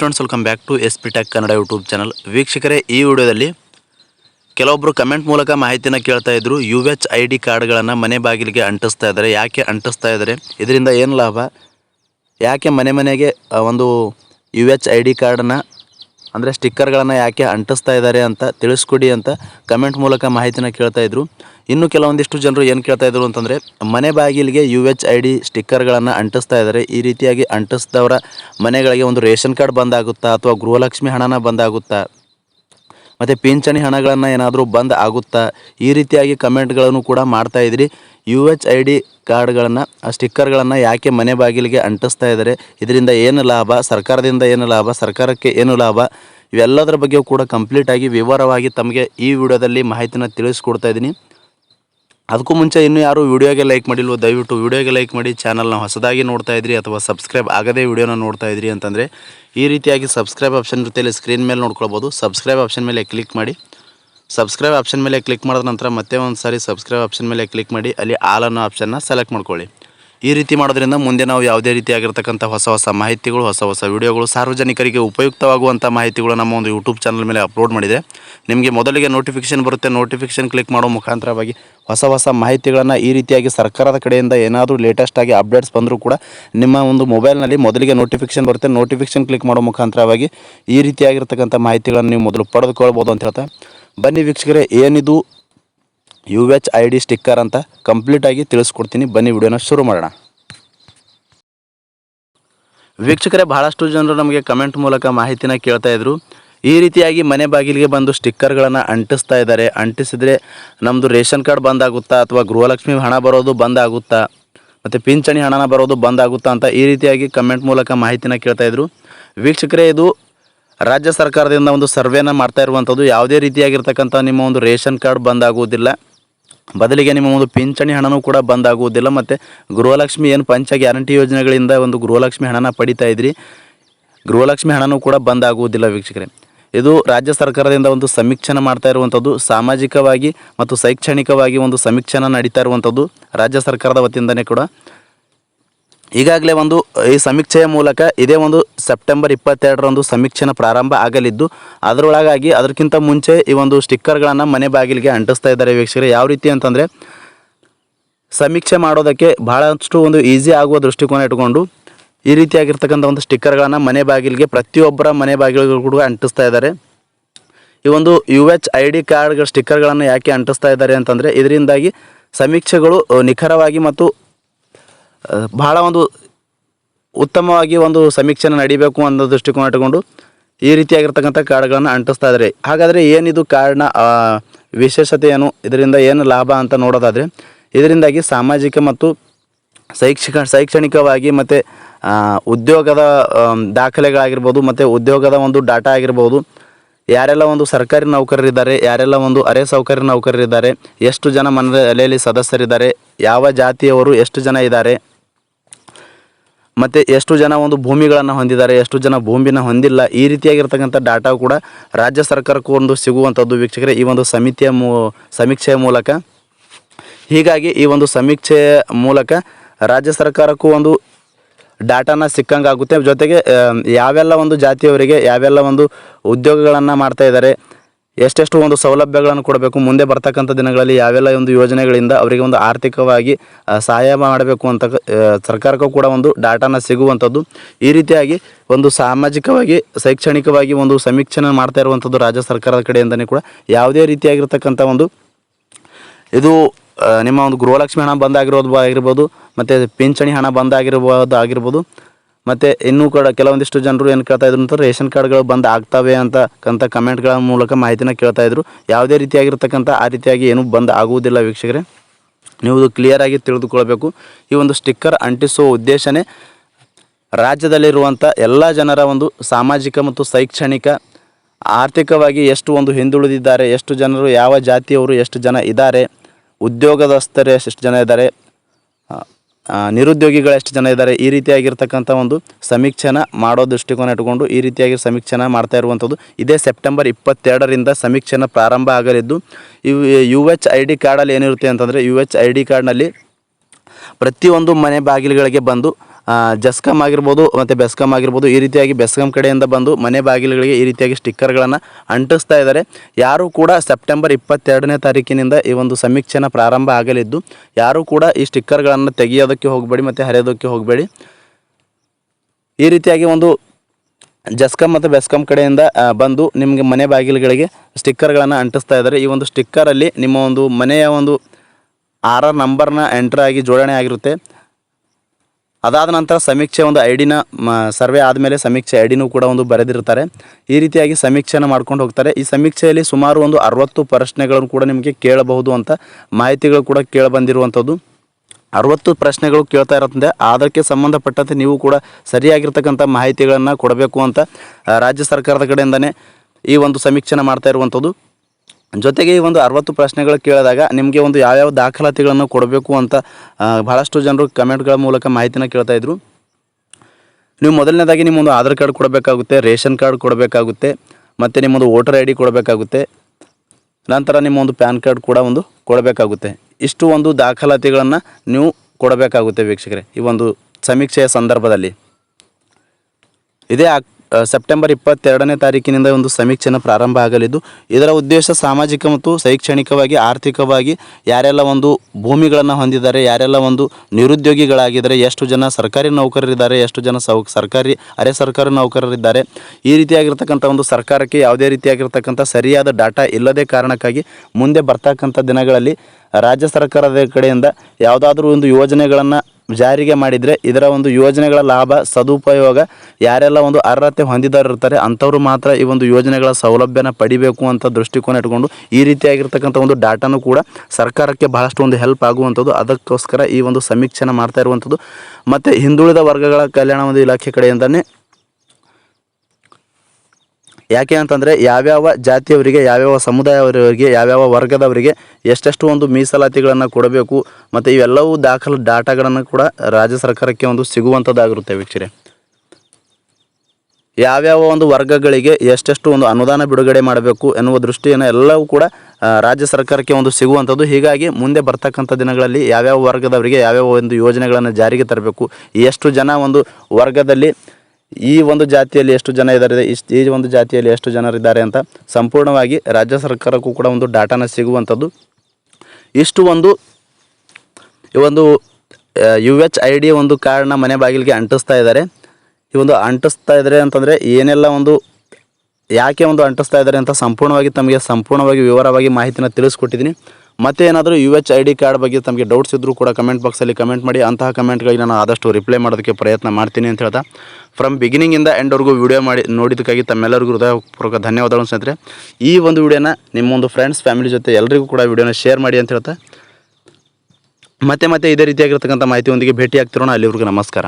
Friends welcome back to S P tech Kannada YouTube channel ವೀಕ್ಷಕರೇ, ಈ ವಿಡಿಯೋದಲ್ಲಿ ಕೆಲವೊಬ್ಬರು ಕಮೆಂಟ್ ಮೂಲಕ ಮಾಹಿತಿನ ಕೇಳ್ತಾ ಇದ್ರು. ಯು ಎಚ್ ಐ ಡಿ ಕಾರ್ಡ್ಗಳನ್ನು ಮನೆ ಬಾಗಿಲಿಗೆ ಅಂಟಿಸ್ತಾ ಇದ್ದಾರೆ. ಯಾಕೆ ಅಂಟಿಸ್ತಾ ಇದ್ದಾರೆ? ಇದರಿಂದ ಏನು ಲಾಭ? ಯಾಕೆ ಮನೆ ಮನೆಗೆ ಒಂದು ಯು ಎಚ್ ಐ ಡಿ ಕಾರ್ಡನ್ನು ಅಂದರೆ ಸ್ಟಿಕ್ಕರ್ಗಳನ್ನು ಯಾಕೆ ಅಂಟಿಸ್ತಾ ಇದ್ದಾರೆ ಅಂತ ತಿಳಿಸ್ಕೊಡಿ ಅಂತ ಕಮೆಂಟ್ ಮೂಲಕ ಮಾಹಿತಿನ ಕೇಳ್ತಾ ಇದ್ರು. ಇನ್ನು ಕೆಲವೊಂದಿಷ್ಟು ಜನರು ಏನು ಕೇಳ್ತಾ ಇದ್ರು ಅಂತಂದರೆ, ಮನೆ ಬಾಗಿಲಿಗೆ ಯು ಎಚ್ ಐ ಡಿ ಸ್ಟಿಕ್ಕರ್ಗಳನ್ನು ಅಂಟಿಸ್ತಾ ಇದ್ದಾರೆ. ಈ ರೀತಿಯಾಗಿ ಅಂಟಿಸ್ದವರ ಮನೆಗಳಿಗೆ ಒಂದು ರೇಷನ್ ಕಾರ್ಡ್ ಬಂದಾಗುತ್ತಾ ಅಥವಾ ಗೃಹಲಕ್ಷ್ಮಿ ಹಣನ ಬಂದಾಗುತ್ತಾ? ಮತ್ತು ಪಿಂಚಣಿ ಹಣಗಳನ್ನು ಏನಾದರೂ ಬಂದ್ ಆಗುತ್ತಾ? ಈ ರೀತಿಯಾಗಿ ಕಮೆಂಟ್ಗಳನ್ನು ಕೂಡ ಮಾಡ್ತಾ ಇದ್ರಿ. ಯು ಎಚ್ ಐ ಡಿ ಕಾರ್ಡ್ಗಳನ್ನು ಸ್ಟಿಕ್ಕರ್ಗಳನ್ನು ಯಾಕೆ ಮನೆ ಬಾಗಿಲಿಗೆ ಅಂಟಿಸ್ತಾ ಇದ್ದಾರೆ, ಇದರಿಂದ ಏನು ಲಾಭ, ಸರ್ಕಾರದಿಂದ ಏನು ಲಾಭ, ಸರ್ಕಾರಕ್ಕೆ ಏನು ಲಾಭ, ಇವೆಲ್ಲದರ ಬಗ್ಗೆಯೂ ಕೂಡ ಕಂಪ್ಲೀಟಾಗಿ ವಿವರವಾಗಿ ತಮಗೆ ಈ ವಿಡಿಯೋದಲ್ಲಿ ಮಾಹಿತಿನ ತಿಳಿಸ್ಕೊಡ್ತಾ ಇದ್ದೀನಿ. ಅದಕ್ಕೂ ಮುಂಚೆ ಇನ್ನೂ ಯಾರು ವಿಡಿಯೋಗೆ ಲೈಕ್ ಮಾಡಿಲ್ವೋ, ದಯವಿಟ್ಟು ವಿಡಿಯೋಗೆ ಲೈಕ್ ಮಾಡಿ, ಚಾನಲ್ನ ಹೊಸದಾಗಿ ನೋಡ್ತಾ ಇದ್ರಿ ಅಥವಾ ಸಬ್ಸ್ಕ್ರೈಬ್ ಆಗದೇ ವಿಡಿಯೋನ ನೋಡ್ತಾ ಇದ್ರಿ ಅಂತಂದರೆ, ಈ ರೀತಿಯಾಗಿ ಸಬ್ಸ್ಕ್ರೈಬ್ ಆಪ್ಷನ್ ಜೊತೆಯಲ್ಲಿ ಸ್ಕ್ರೀನ್ ಮೇಲೆ ನೋಡ್ಕೊಳ್ಬೋದು, ಸಬ್ಸ್ಕ್ರೈಬ್ ಆಪ್ಷನ್ ಮೇಲೆ ಕ್ಲಿಕ್ ಮಾಡಿ. ಸಬ್ಸ್ಕ್ರೈಬ್ ಆಪ್ಷನ್ ಮೇಲೆ ಕ್ಲಿಕ್ ಮಾಡಿದ ನಂತರ ಮತ್ತೆ ಒಂದು ಸಾರಿ ಸಬ್ಸ್ಕ್ರೈಬ್ ಆಪ್ಷನ್ ಮೇಲೆ ಕ್ಲಿಕ್ ಮಾಡಿ, ಅಲ್ಲಿ ಆಲ್ ಅನ್ನೋ ಆಪ್ಷನ್ನ ಸೆಲೆಕ್ಟ್ ಮಾಡ್ಕೊಳ್ಳಿ. ಈ ರೀತಿ ಮಾಡೋದ್ರಿಂದ ಮುಂದೆ ನಾವು ಯಾವುದೇ ರೀತಿಯಾಗಿರ್ತಕ್ಕಂಥ ಹೊಸ ಹೊಸ ಮಾಹಿತಿಗಳು, ಹೊಸ ಹೊಸ ವಿಡಿಯೋಗಳು, ಸಾರ್ವಜನಿಕರಿಗೆ ಉಪಯುಕ್ತವಾಗುವಂಥ ಮಾಹಿತಿಗಳು ನಮ್ಮ ಒಂದು ಯೂಟ್ಯೂಬ್ ಚಾನಲ್ ಮೇಲೆ ಅಪ್ಲೋಡ್ ಮಾಡಿದೆ. ನಿಮಗೆ ಮೊದಲಿಗೆ ನೋಟಿಫಿಕೇಷನ್ ಬರುತ್ತೆ ನೋಟಿಫಿಕೇಶನ್ ಕ್ಲಿಕ್ ಮಾಡೋ ಮುಖಾಂತರವಾಗಿ ಹೊಸ ಹೊಸ ಮಾಹಿತಿಗಳನ್ನು ಈ ರೀತಿಯಾಗಿ ಸರ್ಕಾರದ ಕಡೆಯಿಂದ ಏನಾದರೂ ಲೇಟೆಸ್ಟಾಗಿ ಅಪ್ಡೇಟ್ಸ್ ಬಂದರೂ ಕೂಡ ನಿಮ್ಮ ಒಂದು ಮೊಬೈಲ್ನಲ್ಲಿ ಮೊದಲಿಗೆ ನೋಟಿಫಿಕೇಷನ್ ಬರುತ್ತೆ. ನೋಟಿಫಿಕೇಶನ್ ಕ್ಲಿಕ್ ಮಾಡೋ ಮುಖಾಂತರವಾಗಿ ಈ ರೀತಿಯಾಗಿರ್ತಕ್ಕಂಥ ಮಾಹಿತಿಗಳನ್ನು ನೀವು ಮೊದಲು ಪಡೆದುಕೊಳ್ಬೋದು ಅಂತ ಹೇಳ್ತಾ. ಬನ್ನಿ ವೀಕ್ಷಕರೇ, ಏನಿದು U H I D sticker ಅಂತ ಕಂಪ್ಲೀಟಾಗಿ ತಿಳಿಸ್ಕೊಡ್ತೀನಿ. ಬನ್ನಿ ವಿಡಿಯೋನ ಶುರು ಮಾಡೋಣ. ವೀಕ್ಷಕರೇ, ಬಹಳಷ್ಟು ಜನರು ನಮಗೆ ಕಮೆಂಟ್ ಮೂಲಕ ಮಾಹಿತಿನ ಕೇಳ್ತಾ ಇದ್ರು. ಈ ರೀತಿಯಾಗಿ ಮನೆ ಬಾಗಿಲಿಗೆ ಬಂದು ಸ್ಟಿಕ್ಕರ್ಗಳನ್ನು ಅಂಟಿಸ್ತಾ ಇದ್ದಾರೆ. ಅಂಟಿಸಿದರೆ ನಮ್ಮದು ರೇಷನ್ ಕಾರ್ಡ್ ಬಂದಾಗುತ್ತಾ, ಅಥವಾ ಗೃಹಲಕ್ಷ್ಮಿ ಹಣ ಬರೋದು ಬಂದಾಗುತ್ತಾ, ಮತ್ತು ಪಿಂಚಣಿ ಹಣನ ಬರೋದು ಬಂದಾಗುತ್ತಾ ಅಂತ ಈ ರೀತಿಯಾಗಿ ಕಮೆಂಟ್ ಮೂಲಕ ಮಾಹಿತಿನ ಕೇಳ್ತಾ ಇದ್ರು. ವೀಕ್ಷಕರೇ, ಇದು ರಾಜ್ಯ ಸರ್ಕಾರದಿಂದ ಒಂದು ಸರ್ವೆನ ಮಾಡ್ತಾ ಇರುವಂಥದ್ದು ಯಾವುದೇ ರೀತಿಯಾಗಿರ್ತಕ್ಕಂಥ ನಿಮ್ಮ ಒಂದು ರೇಷನ್ ಕಾರ್ಡ್ ಬಂದಾಗುವುದಿಲ್ಲ. ಬದಲಿಗೆ ನಿಮ್ಮ ಒಂದು ಪಿಂಚಣಿ ಹಣನೂ ಕೂಡ ಬಂದಾಗುವುದಿಲ್ಲ ಮತ್ತು ಗೃಹಲಕ್ಷ್ಮಿ ಏನು ಪಂಚ ಗ್ಯಾರಂಟಿ ಯೋಜನೆಗಳಿಂದ ಒಂದು ಗೃಹಲಕ್ಷ್ಮಿ ಹಣನ ಪಡಿತಾ ಇದ್ರಿ. ಗೃಹಲಕ್ಷ್ಮಿ ಹಣನೂ ಕೂಡ ಬಂದಾಗುವುದಿಲ್ಲ ವೀಕ್ಷಕರೇ. ಇದು ರಾಜ್ಯ ಸರ್ಕಾರದಿಂದ ಒಂದು ಸಮೀಕ್ಷೆನ ಮಾಡ್ತಾ ಇರುವಂಥದ್ದು, ಸಾಮಾಜಿಕವಾಗಿ ಮತ್ತು ಶೈಕ್ಷಣಿಕವಾಗಿ ಒಂದು ಸಮೀಕ್ಷೆನ ನಡೀತಾ ಇರುವಂಥದ್ದು ರಾಜ್ಯ ಸರ್ಕಾರದ ವತಿಯಿಂದನೇ ಕೂಡ. ಈಗಾಗಲೇ ಒಂದು, ಈ ಸಮೀಕ್ಷೆಯ ಮೂಲಕ ಇದೇ ಒಂದು ಸೆಪ್ಟೆಂಬರ್ ಇಪ್ಪತ್ತೆರಡರಂದು ಸಮೀಕ್ಷೆನ ಪ್ರಾರಂಭ ಆಗಲಿದ್ದು, ಅದರೊಳಗಾಗಿ ಅದಕ್ಕಿಂತ ಮುಂಚೆ ಈ ಒಂದು ಸ್ಟಿಕ್ಕರ್ಗಳನ್ನು ಮನೆ ಬಾಗಿಲಿಗೆ ಅಂಟಿಸ್ತಾ ಇದ್ದಾರೆ ವೀಕ್ಷಕರು. ಯಾವ ರೀತಿ ಅಂತಂದರೆ, ಸಮೀಕ್ಷೆ ಮಾಡೋದಕ್ಕೆ ಬಹಳಷ್ಟು ಒಂದು ಈಸಿ ಆಗುವ ದೃಷ್ಟಿಕೋನ ಇಟ್ಕೊಂಡು ಈ ರೀತಿಯಾಗಿರ್ತಕ್ಕಂಥ ಒಂದು ಸ್ಟಿಕ್ಕರ್ಗಳನ್ನು ಮನೆ ಬಾಗಿಲಿಗೆ ಪ್ರತಿಯೊಬ್ಬರ ಮನೆ ಬಾಗಿಲಿಗೂ ಕೂಡ ಅಂಟಿಸ್ತಾ ಇದ್ದಾರೆ. ಈ ಒಂದು ಯು ಎಚ್ ಐ ಡಿ ಕಾರ್ಡ್ಗಳ ಸ್ಟಿಕ್ಕರ್ಗಳನ್ನು ಯಾಕೆ ಅಂಟಿಸ್ತಾ ಇದ್ದಾರೆ ಅಂತಂದರೆ, ಇದರಿಂದಾಗಿ ಸಮೀಕ್ಷೆಗಳು ನಿಖರವಾಗಿ ಮತ್ತು ಬಹಳ ಒಂದು ಉತ್ತಮವಾಗಿ ಒಂದು ಸಮೀಕ್ಷೆನ ನಡಿಬೇಕು ಅನ್ನೋ ದೃಷ್ಟಿಕೋನ ಇಟ್ಟುಕೊಂಡು ಈ ರೀತಿಯಾಗಿರ್ತಕ್ಕಂಥ ಕಾರ್ಡ್ಗಳನ್ನು ಅಂಟಿಸ್ತಾ ಇದ್ದಾರೆ. ಹಾಗಾದರೆ ಏನಿದು ಕಾರ್ಡ್ನ ವಿಶೇಷತೆ ಏನು ಇದರಿಂದ ಏನು ಲಾಭ ಅಂತ ನೋಡೋದಾದರೆ, ಇದರಿಂದಾಗಿ ಸಾಮಾಜಿಕ ಮತ್ತು ಶೈಕ್ಷಿಕ, ಶೈಕ್ಷಣಿಕವಾಗಿ ಮತ್ತು ಉದ್ಯೋಗದ ದಾಖಲೆಗಳಾಗಿರ್ಬೋದು, ಮತ್ತು ಉದ್ಯೋಗದ ಒಂದು ಡಾಟಾ ಆಗಿರ್ಬೋದು, ಯಾರೆಲ್ಲ ಒಂದು ಸರ್ಕಾರಿ ನೌಕರರಿದ್ದಾರೆ, ಯಾರೆಲ್ಲ ಒಂದು ಅರೆ ಸೌಕರ್ಯ ನೌಕರರಿದ್ದಾರೆ, ಎಷ್ಟು ಜನ ಮನೆಯಲ್ಲಿ ಸದಸ್ಯರಿದ್ದಾರೆ, ಯಾವ ಜಾತಿಯವರು ಎಷ್ಟು ಜನ ಇದ್ದಾರೆ ಮತ್ತು ಎಷ್ಟು ಜನ ಒಂದು ಭೂಮಿಗಳನ್ನು ಹೊಂದಿದ್ದಾರೆ, ಎಷ್ಟು ಜನ ಭೂಮಿನ ಹೊಂದಿಲ್ಲ, ಈ ರೀತಿಯಾಗಿರ್ತಕ್ಕಂಥ ಡಾಟಾ ಕೂಡ ರಾಜ್ಯ ಸರ್ಕಾರಕ್ಕೂ ಒಂದು ಸಿಗುವಂಥದ್ದು ವೀಕ್ಷಕರೇ ಈ ಒಂದು ಸಮಿತಿಯ ಮೂ, ಸಮೀಕ್ಷೆಯ ಮೂಲಕ. ಹೀಗಾಗಿ ಈ ಒಂದು ಸಮೀಕ್ಷೆಯ ಮೂಲಕ ರಾಜ್ಯ ಸರ್ಕಾರಕ್ಕೂ ಒಂದು ಡಾಟಾನ ಸಿಕ್ಕಂಗಾಗುತ್ತೆ. ಜೊತೆಗೆ ಯಾವೆಲ್ಲ ಒಂದು ಜಾತಿಯವರಿಗೆ ಯಾವೆಲ್ಲ ಒಂದು ಉದ್ಯೋಗಗಳನ್ನು ಮಾಡ್ತಾ ಇದ್ದಾರೆ ಎಷ್ಟೆಷ್ಟು ಒಂದು ಸೌಲಭ್ಯಗಳನ್ನು ಕೊಡಬೇಕು, ಮುಂದೆ ಬರ್ತಕ್ಕಂಥ ದಿನಗಳಲ್ಲಿ ಯಾವೆಲ್ಲ ಒಂದು ಯೋಜನೆಗಳಿಂದ ಅವರಿಗೆ ಒಂದು ಆರ್ಥಿಕವಾಗಿ ಸಹಾಯ ಮಾಡಬೇಕು ಅಂತ ಸರ್ಕಾರಕ್ಕೂ ಕೂಡ ಒಂದು ಡಾಟಾನ ಸಿಗುವಂಥದ್ದು. ಈ ರೀತಿಯಾಗಿ ಒಂದು ಸಾಮಾಜಿಕವಾಗಿ, ಶೈಕ್ಷಣಿಕವಾಗಿ ಒಂದು ಸಮೀಕ್ಷೆನ ಮಾಡ್ತಾ ಇರುವಂಥದ್ದು ರಾಜ್ಯ ಸರ್ಕಾರದ ಕಡೆಯಿಂದನೇ ಕೂಡ ಯಾವುದೇ ರೀತಿಯಾಗಿರ್ತಕ್ಕಂಥ ಒಂದು, ಇದು ನಿಮ್ಮ ಒಂದು ಗೃಹಲಕ್ಷ್ಮಿ ಹಣ ಬಂದಾಗಿರೋದು ಆಗಿರ್ಬೋದು, ಮತ್ತು ಪಿಂಚಣಿ ಹಣ ಬಂದಾಗಿರ್ಬೋದು, ಆಗಿರ್ಬೋದು ಮತ್ತು ಇನ್ನೂ ಕೂಡ ಕೆಲವೊಂದಿಷ್ಟು ಜನರು ಏನು ಕೇಳ್ತಾ ಇದ್ರು ಅಂತ ರೇಷನ್ ಕಾರ್ಡ್ಗಳು ಬಂದ್ ಆಗ್ತವೆ ಅಂತ ಕಂತ ಕಮೆಂಟ್ಗಳ ಮೂಲಕ ಮಾಹಿತಿನ ಕೇಳ್ತಾ ಇದ್ರು. ಯಾವುದೇ ರೀತಿಯಾಗಿರ್ತಕ್ಕಂಥ ಆ ರೀತಿಯಾಗಿ ಏನೂ ಬಂದ್ ಆಗುವುದಿಲ್ಲ ವೀಕ್ಷಕರೇ. ನೀವು ಕ್ಲಿಯರ್ ಆಗಿ ತಿಳಿದುಕೊಳ್ಬೇಕು. ಈ ಒಂದು ಸ್ಟಿಕ್ಕರ್ ಅಂಟಿಸುವ ಉದ್ದೇಶನೇ ರಾಜ್ಯದಲ್ಲಿರುವಂಥ ಎಲ್ಲ ಜನರ ಒಂದು ಸಾಮಾಜಿಕ ಮತ್ತು ಶೈಕ್ಷಣಿಕ ಆರ್ಥಿಕವಾಗಿ ಎಷ್ಟು ಒಂದು ಹಿಂದುಳಿದಿದ್ದಾರೆ, ಎಷ್ಟು ಜನರು ಯಾವ ಜಾತಿಯವರು, ಎಷ್ಟು ಜನ ಇದ್ದಾರೆ ಉದ್ಯೋಗದಸ್ಥರು ಎಷ್ಟು ಜನ ಇದ್ದಾರೆ ನಿರುದ್ಯೋಗಿಗಳು ಎಷ್ಟು ಜನ ಇದ್ದಾರೆ? ಈ ರೀತಿಯಾಗಿರ್ತಕ್ಕಂಥ ಒಂದು ಸಮೀಕ್ಷೆನ ಮಾಡೋ ದೃಷ್ಟಿಕೋನ ಇಟ್ಕೊಂಡು ಈ ರೀತಿಯಾಗಿ ಸಮೀಕ್ಷೆನ ಮಾಡ್ತಾ ಇರುವಂಥದ್ದು. ಇದೇ ಸೆಪ್ಟೆಂಬರ್ ಇಪ್ಪತ್ತೆರಡರಿಂದ ಸಮೀಕ್ಷೆನ ಪ್ರಾರಂಭ ಆಗಲಿದ್ದು, ಇವು ಯು ಎಚ್ ಐ ಡಿ ಕಾರ್ಡಲ್ಲಿ ಏನಿರುತ್ತೆ ಅಂತಂದರೆ, ಯು ಎಚ್ ಐ ಡಿ ಕಾರ್ಡ್ನಲ್ಲಿ ಪ್ರತಿಯೊಂದು ಮನೆ ಬಾಗಿಲುಗಳಿಗೆ ಬಂದು ಜಸ್ಕಾಮ್ ಆಗಿರ್ಬೋದು ಮತ್ತು ಬೆಸ್ಕಮ್ ಆಗಿರ್ಬೋದು, ಈ ರೀತಿಯಾಗಿ ಬೆಸ್ಕಮ್ ಕಡೆಯಿಂದ ಬಂದು ಮನೆ ಬಾಗಿಲುಗಳಿಗೆ ಈ ರೀತಿಯಾಗಿ ಸ್ಟಿಕ್ಕರ್ಗಳನ್ನು ಅಂಟಿಸ್ತಾ ಇದ್ದಾರೆ. ಯಾರು ಕೂಡ ಸೆಪ್ಟೆಂಬರ್ ಇಪ್ಪತ್ತೆರಡನೇ ತಾರೀಕಿನಿಂದ ಈ ಒಂದು ಸಮೀಕ್ಷೆನ ಪ್ರಾರಂಭ ಆಗಲಿದ್ದು, ಯಾರೂ ಕೂಡ ಈ ಸ್ಟಿಕ್ಕರ್ಗಳನ್ನು ತೆಗೆಯೋದಕ್ಕೆ ಹೋಗಬೇಡಿ ಮತ್ತು ಹರಿಯೋದಕ್ಕೆ ಹೋಗಬೇಡಿ. ಈ ರೀತಿಯಾಗಿ ಒಂದು ಜಸ್ಕಮ್ ಮತ್ತು ಬೆಸ್ಕಮ್ ಕಡೆಯಿಂದ ಬಂದು ನಿಮಗೆ ಮನೆ ಬಾಗಿಲುಗಳಿಗೆ ಸ್ಟಿಕ್ಕರ್ಗಳನ್ನು ಅಂಟಿಸ್ತಾ ಇದ್ದಾರೆ. ಈ ಒಂದು ಸ್ಟಿಕ್ಕರಲ್ಲಿ ನಿಮ್ಮ ಒಂದು ಮನೆಯ ಒಂದು ಆರ್ ಆರ್ ನಂಬರ್ನ ಎಂಟ್ರ್ ಆಗಿ ಜೋಡಣೆ ಆಗಿರುತ್ತೆ. ಅದಾದ ನಂತರ ಸಮೀಕ್ಷೆ ಒಂದು ಐ ಡಿನ ಸರ್ವೆ ಆದಮೇಲೆ ಸಮೀಕ್ಷೆ ಐ ಡಿನೂ ಕೂಡ ಒಂದು ಬರೆದಿರ್ತಾರೆ ಈ ರೀತಿಯಾಗಿ ಸಮೀಕ್ಷೆನ ಮಾಡ್ಕೊಂಡು ಹೋಗ್ತಾರೆ. ಈ ಸಮೀಕ್ಷೆಯಲ್ಲಿ ಸುಮಾರು ಒಂದು ಅರವತ್ತು ಪ್ರಶ್ನೆಗಳನ್ನು ಕೂಡ ನಿಮಗೆ ಕೇಳಬಹುದು ಅಂತ ಮಾಹಿತಿಗಳು ಕೂಡ ಕೇಳಬಂದಿರುವಂಥದ್ದು. ಅರವತ್ತು ಪ್ರಶ್ನೆಗಳು ಕೇಳ್ತಾ ಇರುತ್ತೆ ಅದಕ್ಕೆ ಸಂಬಂಧಪಟ್ಟಂತೆ ನೀವು ಕೂಡ ಸರಿಯಾಗಿರ್ತಕ್ಕಂಥ ಮಾಹಿತಿಗಳನ್ನು ಕೊಡಬೇಕು ಅಂತ ರಾಜ್ಯ ಸರ್ಕಾರದ ಕಡೆಯಿಂದನೇ ಈ ಒಂದು ಸಮೀಕ್ಷೆನ ಮಾಡ್ತಾ ಇರುವಂಥದ್ದು. ಜೊತೆಗೆ ಈ ಒಂದು ಅರವತ್ತು ಪ್ರಶ್ನೆಗಳು ಕೇಳಿದಾಗ ನಿಮಗೆ ಒಂದು ಯಾವ್ಯಾವ ದಾಖಲಾತಿಗಳನ್ನು ಕೊಡಬೇಕು ಅಂತ ಭಾಳಷ್ಟು ಜನರು ಕಮೆಂಟ್ಗಳ ಮೂಲಕ ಮಾಹಿತಿನ ಕೇಳ್ತಾ ಇದ್ರು. ನೀವು ಮೊದಲನೇದಾಗಿ ನಿಮ್ಮೊಂದು ಆಧಾರ್ ಕಾರ್ಡ್ ಕೊಡಬೇಕಾಗುತ್ತೆ, ರೇಷನ್ ಕಾರ್ಡ್ ಕೊಡಬೇಕಾಗುತ್ತೆ, ಮತ್ತು ನಿಮ್ಮೊಂದು ವೋಟರ್ ಐ ಡಿ ಕೊಡಬೇಕಾಗುತ್ತೆ, ನಂತರ ನಿಮ್ಮ ಒಂದು ಪ್ಯಾನ್ ಕಾರ್ಡ್ ಕೂಡ ಒಂದು ಕೊಡಬೇಕಾಗುತ್ತೆ. ಇಷ್ಟು ಒಂದು ದಾಖಲಾತಿಗಳನ್ನು ನೀವು ಕೊಡಬೇಕಾಗುತ್ತೆ ವೀಕ್ಷಕರೇ ಈ ಒಂದು ಸಮೀಕ್ಷೆಯ ಸಂದರ್ಭದಲ್ಲಿ. ಇದೇ ಸೆಪ್ಟೆಂಬರ್ ಇಪ್ಪತ್ತೆರಡನೇ ತಾರೀಕಿನಿಂದ ಒಂದು ಸಮೀಕ್ಷೆನ ಪ್ರಾರಂಭ ಆಗಲಿದ್ದು, ಇದರ ಉದ್ದೇಶ ಸಾಮಾಜಿಕ ಮತ್ತು ಶೈಕ್ಷಣಿಕವಾಗಿ, ಆರ್ಥಿಕವಾಗಿ ಯಾರೆಲ್ಲ ಒಂದು ಭೂಮಿಗಳನ್ನು ಹೊಂದಿದ್ದಾರೆ, ಯಾರೆಲ್ಲ ಒಂದು ನಿರುದ್ಯೋಗಿಗಳಾಗಿದ್ದಾರೆ, ಎಷ್ಟು ಜನ ಸರ್ಕಾರಿ ನೌಕರರಿದ್ದಾರೆ, ಎಷ್ಟು ಜನ ಸೌ, ಸರ್ಕಾರಿ ಅರೆ ಸರ್ಕಾರಿ ನೌಕರರಿದ್ದಾರೆ, ಈ ರೀತಿಯಾಗಿರ್ತಕ್ಕಂಥ ಒಂದು ಸರ್ಕಾರಕ್ಕೆ ಯಾವುದೇ ರೀತಿಯಾಗಿರ್ತಕ್ಕಂಥ ಸರಿಯಾದ ಡಾಟಾ ಇಲ್ಲದೆ ಕಾರಣಕ್ಕಾಗಿ ಮುಂದೆ ಬರ್ತಕ್ಕಂಥ ದಿನಗಳಲ್ಲಿ ರಾಜ್ಯ ಸರ್ಕಾರದ ಕಡೆಯಿಂದ ಯಾವುದಾದ್ರೂ ಒಂದು ಯೋಜನೆಗಳನ್ನು ಜಾರಿಗೆ ಮಾಡಿದರೆ ಇದರ ಒಂದು ಯೋಜನೆಗಳ ಲಾಭ, ಸದುಪಯೋಗ, ಯಾರೆಲ್ಲ ಒಂದು ಅರ್ಹತೆ ಹೊಂದಿದವರು ಇರ್ತಾರೆ ಅಂಥವ್ರು ಮಾತ್ರ ಈ ಒಂದು ಯೋಜನೆಗಳ ಸೌಲಭ್ಯನ ಪಡಿಬೇಕು ಅಂತ ದೃಷ್ಟಿಕೋನ ಇಟ್ಕೊಂಡು ಈ ರೀತಿಯಾಗಿರ್ತಕ್ಕಂಥ ಒಂದು ಡಾಟಾನು ಕೂಡ ಸರ್ಕಾರಕ್ಕೆ ಬಹಳಷ್ಟು ಒಂದು ಹೆಲ್ಪ್ ಆಗುವಂಥದ್ದು. ಅದಕ್ಕೋಸ್ಕರ ಈ ಒಂದು ಸಮೀಕ್ಷೆನ ಮಾಡ್ತಾ ಇರುವಂಥದ್ದು. ಮತ್ತು ಹಿಂದುಳಿದ ವರ್ಗಗಳ ಕಲ್ಯಾಣ ಒಂದು ಇಲಾಖೆ ಕಡೆಯಿಂದನೇ ಯಾಕೆ ಅಂತಂದರೆ ಯಾವ್ಯಾವ ಜಾತಿಯವರಿಗೆ, ಯಾವ್ಯಾವ ಸಮುದಾಯವರಿಗೆ, ಯಾವ್ಯಾವ ವರ್ಗದವರಿಗೆ ಎಷ್ಟೆಷ್ಟು ಒಂದು ಮೀಸಲಾತಿಗಳನ್ನು ಕೊಡಬೇಕು ಮತ್ತು ಇವೆಲ್ಲವೂ ದಾಖಲು ಡಾಟಾಗಳನ್ನು ಕೂಡ ರಾಜ್ಯ ಸರ್ಕಾರಕ್ಕೆ ಒಂದು ಸಿಗುವಂಥದ್ದಾಗಿರುತ್ತೆ ವೀಕ್ಷರೆ. ಯಾವ್ಯಾವ ಒಂದು ವರ್ಗಗಳಿಗೆ ಎಷ್ಟೆಷ್ಟು ಒಂದು ಅನುದಾನ ಬಿಡುಗಡೆ ಮಾಡಬೇಕು ಎನ್ನುವ ದೃಷ್ಟಿಯನ್ನು ಎಲ್ಲವೂ ಕೂಡ ರಾಜ್ಯ ಸರ್ಕಾರಕ್ಕೆ ಒಂದು ಸಿಗುವಂಥದ್ದು. ಹೀಗಾಗಿ ಮುಂದೆ ಬರ್ತಕ್ಕಂಥ ದಿನಗಳಲ್ಲಿ ಯಾವ್ಯಾವ ವರ್ಗದವರಿಗೆ, ಯಾವ್ಯಾವ ಒಂದು ಯೋಜನೆಗಳನ್ನು ಜಾರಿಗೆ ತರಬೇಕು, ಎಷ್ಟು ಜನ ಒಂದು ವರ್ಗದಲ್ಲಿ ಈ ಒಂದು ಜಾತಿಯಲ್ಲಿ ಎಷ್ಟು ಜನ ಇದ್ದಾರೆ ಇಷ್ಟು ಈ ಒಂದು ಜಾತಿಯಲ್ಲಿ ಎಷ್ಟು ಜನರಿದ್ದಾರೆ ಅಂತ ಸಂಪೂರ್ಣವಾಗಿ ರಾಜ್ಯ ಸರ್ಕಾರಕ್ಕೂ ಕೂಡ ಒಂದು ಡಾಟಾನ ಸಿಗುವಂಥದ್ದು. ಇಷ್ಟು ಒಂದು, ಈ ಒಂದು ಯು ಎಚ್ ಐ ಡಿ ಒಂದು ಕಾರ್ಡ್ನ ಮನೆ ಬಾಗಿಲಿಗೆ ಅಂಟಿಸ್ತಾ ಇದ್ದಾರೆ. ಈ ಒಂದು ಅಂಟಿಸ್ತಾ ಇದ್ದಾರೆ ಅಂತಂದರೆ ಏನೆಲ್ಲ ಒಂದು, ಯಾಕೆ ಒಂದು ಅಂಟಿಸ್ತಾ ಇದ್ದಾರೆ ಅಂತ ಸಂಪೂರ್ಣವಾಗಿ ತಮಗೆ ಸಂಪೂರ್ಣವಾಗಿ ವಿವರವಾಗಿ ಮಾಹಿತಿನ ತಿಳಿಸ್ಕೊಟ್ಟಿದ್ದೀನಿ. ಮತ್ತೆ ಏನಾದರೂ U H I D card ಬಗ್ಗೆ ತಮಗೆ ಡೌಟ್ಸ್ ಇದ್ದರೂ ಕೂಡ ಕಮೆಂಟ್ ಬಾಕ್ಸಲ್ಲಿ ಕಮೆಂಟ್ ಮಾಡಿ, ಅಂತಹ ಕಮೆಂಟ್ಗಳಿಗೆ ನಾನು ಆದಷ್ಟು ರಿಪ್ಲೈ ಮಾಡೋದಕ್ಕೆ ಪ್ರಯತ್ನ ಮಾಡ್ತೀನಿ ಅಂತ ಹೇಳ್ತಾ. ಫ್ರಮ್ ಬಿಗಿನಿಂಗಿಂದ ಎಂಡ್ವರೆಗೂ ವಿಡಿಯೋ ಮಾಡಿ, ನೋಡಿದ್ದಕ್ಕಾಗಿ ತಮ್ಮೆಲ್ಲರಿಗೂ ಹೃದಯಪೂರ್ವಕ ಧನ್ಯವಾದಗಳು ಸ್ನೇಹಿತರೆ. ಈ ಒಂದು ವಿಡಿಯೋನ ನಿಮ್ಮೊಂದು ಫ್ರೆಂಡ್ಸ್ ಫ್ಯಾಮಿಲಿ ಜೊತೆ ಎಲ್ಲರಿಗೂ ಕೂಡ ವಿಡಿಯೋನ ಶೇರ್ ಮಾಡಿ ಅಂತ ಹೇಳ್ತಾ. ಮತ್ತೆ ಮತ್ತೆ ಇದೇ ರೀತಿಯಾಗಿರ್ತಕ್ಕಂಥ ಮಾಹಿತಿಯೊಂದಿಗೆ ಭೇಟಿ ಆಗ್ತಿರೋಣ ಅಲ್ಲಿವರೆಗೂ ನಮಸ್ಕಾರ.